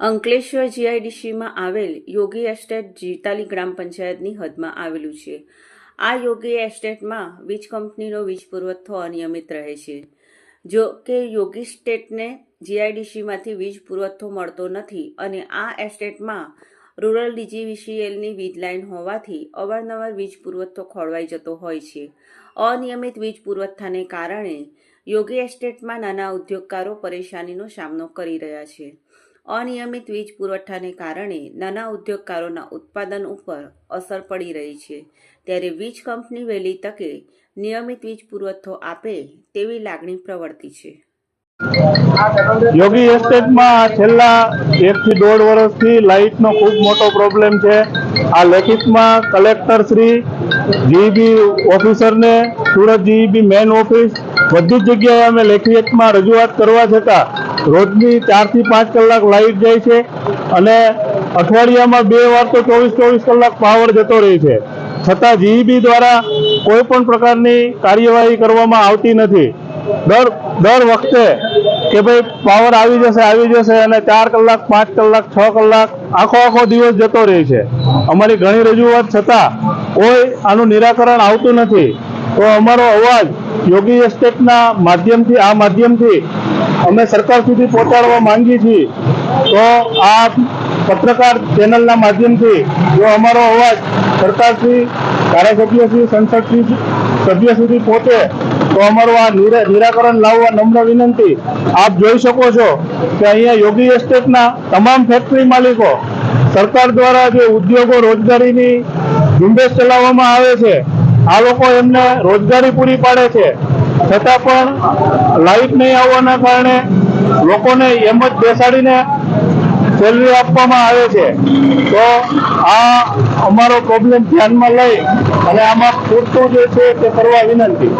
અંકલેશ્વર જીઆઈડીસીમાં આવેલ યોગી એસ્ટેટ જીતાલી ગ્રામ પંચાયતની હદમાં આવેલું છે. આ યોગી એસ્ટેટમાં વીજ કંપનીનો વીજ પુરવઠો અનિયમિત રહે છે. જો કે યોગી સ્ટેટને જીઆઈડીસીમાંથી વીજ પુરવઠો મળતો નથી અને આ એસ્ટેટમાં રૂરલ ડીજીવીસીએલની વીજ લાઇન હોવાથી અવારનવાર વીજ પુરવઠો ખોળવાઈ જતો હોય છે. અનિયમિત વીજ પુરવઠાને કારણે યોગી એસ્ટેટમાં નાના ઉદ્યોગકારો પરેશાનીનો સામનો કરી રહ્યા છે. અનિયમિત વીજ પુરવઠાને કારણે નાના ઉદ્યોગકારોના ઉત્પાદન ઉપર અસર પડી રહી છે. ત્યારે વીજ કંપની વહેલી તકે નિયમિત વીજ પુરવઠો આપે તેવી લાગણી પ્રવર્તી છે. યોગી એસ્ટેટમાં છેલ્લા એક થી દોઢ વર્ષથી લાઇટનો ખૂબ મોટો પ્રોબ્લેમ છે. આ લેખિતમાં કલેક્ટર શ્રી જીઈબી ઓફિસરને, સુરત જીઈબી મેન ઓફિસ, બધી જ જગ્યાએ અમે લેખિતમાં રજૂઆત કરવા છતાં રોજની ચારથી પાંચ કલાક લાઇટ જાય છે અને અઠવાડિયામાં બે વાર તો ચોવીસ ચોવીસ કલાક પાવર જતો રહે છે. છતાં જીઈબી દ્વારા કોઈ પણ પ્રકારની કાર્યવાહી કરવામાં આવતી નથી. દર દર વખતે કે ભાઈ પાવર આવી જશે આવી જશે અને ચાર કલાક, પાંચ કલાક, છ કલાક આખો આખો દિવસ જતો રહે છે. અમારી ઘણી રજૂઆત છતાં કોઈ આનું નિરાકરણ આવતું નથી. તો અમારો અવાજ યોગી એસ્ટેટના માધ્યમથી, આ માધ્યમથી અમે સરકાર સુધી પહોંચાડવા માંગીએ છીએ. તો આ પત્રકાર ચેનલના માધ્યમથી જો અમારો અવાજ સરકારથી ધારાસભ્યથી સંસદથી સભ્ય સુધી પહોંચે, તો અમારું આ નિરા- નિરાકરણ લાવવા નમ્ર વિનંતી. આપ જોઈ શકો છો કે અહીંયા યોગી એસ્ટેટના તમામ ફેક્ટરી માલિકો સરકાર દ્વારા જે ઉદ્યોગો રોજગારીની ઝુંબેશ ચલાવવામાં આવે છે આ લોકો એમને રોજગારી પૂરી પાડે છે. છતાં પણ લાઇટ નહીં આવવાના કારણે લોકોને એમ જ બેસાડીને સેલરી આપવામાં આવે છે. તો આ અમારો પ્રોબ્લેમ ધ્યાનમાં લઈ અને આમાં પૂરતું જે છે તે કરવા વિનંતી.